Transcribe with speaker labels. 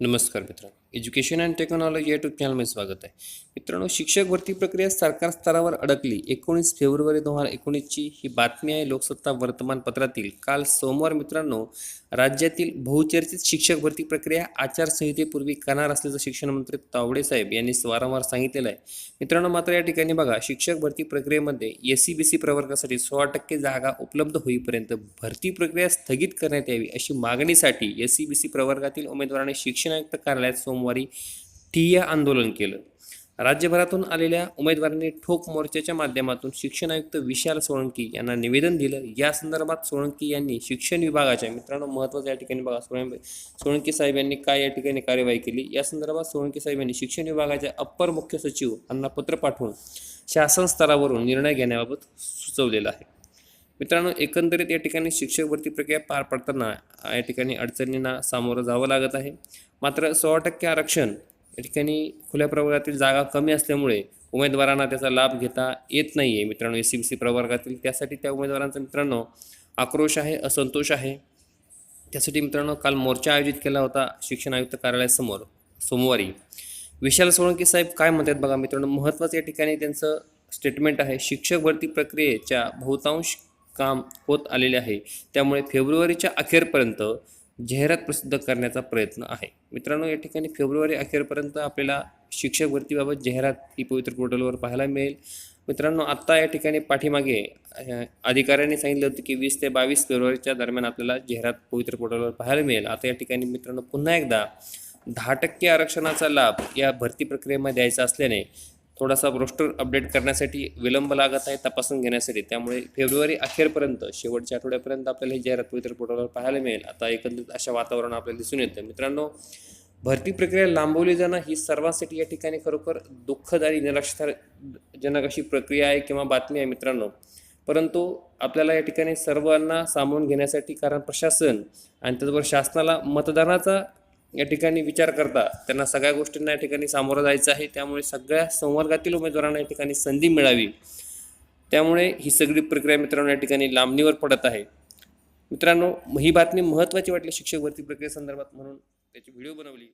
Speaker 1: नमस्कार मित्रांनो. Education and technology YouTube चॅनलमध्ये स्वागत आहे. मित्रांनो शिक्षक भरती प्रक्रिया सरकार स्तरावर अडकली. एकोणीस फेब्रुवारी दोन हजार एकोणीसची ही बातमी आहे. लोकसत्ता वर्तमानपत्रातील काल सोमवार मित्रांनो राज्यातील बहुचर्चित शिक्षक भरती प्रक्रिया आचारसंहितेपूर्वी करणार असल्याचं शिक्षण मंत्री तावडे साहेब यांनी वारंवार सांगितलेलं आहे. मित्रांनो मात्र या ठिकाणी बघा शिक्षक भरती प्रक्रियेमध्ये एस सी बी सी प्रवर्गासाठी सोळा टक्के जागा उपलब्ध होईपर्यंत भरती प्रक्रिया स्थगित करण्यात यावी अशी मागणीसाठी एस सी बी सी प्रवर्गातील उमेदवारांनी शिक्षण आयुक्त कार्यालयात सोमवारी ठिय्या आंदोलन केलं. राज्यभरातून आलेल्या उमेदवारांनी ठोक मोर्चाच्या माध्यमातून शिक्षण आयुक्त विशाल सोळंकी यांना निवेदन दिलं. या संदर्भात सोळंकी यांनी शिक्षण विभागाच्या मित्रांनो महत्त्वाचं या ठिकाणी बघा सोळं सोळंकी साहेब यांनी काय या ठिकाणी कार्यवाही केली? या संदर्भात सोळंकी साहेब यांनी शिक्षण विभागाच्या अप्पर मुख्य सचिव यांना पत्र पाठवून शासन स्तरावरून निर्णय घेण्याबाबत सुचवलेलं आहे. मित्रांनो एकंदरीत या ठिकाणी शिक्षक भरती प्रक्रिया पार पडताना या ठिकाणी अडचणींना सामोरं जावं लागत आहे. मात्र सोळा टक्के आरक्षण या ठिकाणी खुल्या प्रवर्गातील जागा कमी असल्यामुळे उमेदवारांना त्याचा लाभ घेता येत नाही आहे मित्रांनो एस सी बी सी प्रवर्गातील त्यासाठी त्या उमेदवारांचा मित्रांनो आक्रोश आहे असंतोष आहे. त्यासाठी मित्रांनो काल मोर्चा आयोजित केला होता शिक्षण आयुक्त कार्यालयासमोर सोमवारी. विशाल सोळंकी साहेब काय म्हणतात बघा मित्रांनो महत्त्वाचं या ठिकाणी त्यांचं स्टेटमेंट आहे शिक्षक भरती प्रक्रियेच्या बहुतांश काम होत आलेले आहे. त्यामुळे फेब्रुवारीच्या अखेरपर्यंत जाहिरात प्रसिद्ध करण्याचा प्रयत्न आहे. मित्रांनो या ठिकाणी फेब्रुवारी अखेरपर्यंत आपल्याला शिक्षक भरतीबाबत जाहिरात ही पवित्र पोर्टलवर पाहायला मिळेल. मित्रांनो आत्ता या ठिकाणी पाठीमागे अधिकाऱ्यांनी सांगितलं होतं की वीस ते बावीस फेब्रुवारीच्या दरम्यान आपल्याला जाहिरात पवित्र पोर्टलवर पाहायला मिळेल. आता या ठिकाणी मित्रांनो पुन्हा एकदा दहा टक्के आरक्षणाचा लाभ या भरती प्रक्रियेमध्ये द्यायचा असल्याने थोडासा रोस्टर अपडेट करण्यासाठी विलंब लागत आहे तपासून घेण्यासाठी. त्यामुळे फेब्रुवारी अखेरपर्यंत शेवटच्या आठवड्यापर्यंत आपल्याला ही जाहिरात पवित्र पोर्टलवर पाहायला मिळेल. आता एकंदरीत अशा वातावरण आपल्याला दिसून येतं मित्रांनो भरती प्रक्रिया लांबवली जाणं ही सर्वांसाठी या ठिकाणी खरोखर दुःखदायी निराशाजनक अशी प्रक्रिया आहे किंवा बातमी आहे मित्रांनो. परंतु आपल्याला या ठिकाणी सर्वांना सामावून घेण्यासाठी कारण प्रशासन आणि त्याचबरोबर शासनाला मतदानाचा या ठिकाणी विचार करता त्यांना सगळ्या गोष्टींना या ठिकाणी सामोरं जायचं आहे. त्यामुळे सगळ्या संवर्गातील उमेदवारांना या ठिकाणी संधी मिळावी. त्यामुळे ही सगळी प्रक्रिया मित्रांनो या ठिकाणी लांबणीवर पडत आहे. मित्रांनो ही बातमी महत्त्वाची वाटली शिक्षक भरती प्रक्रियेसंदर्भात म्हणून त्याची व्हिडिओ बनवली.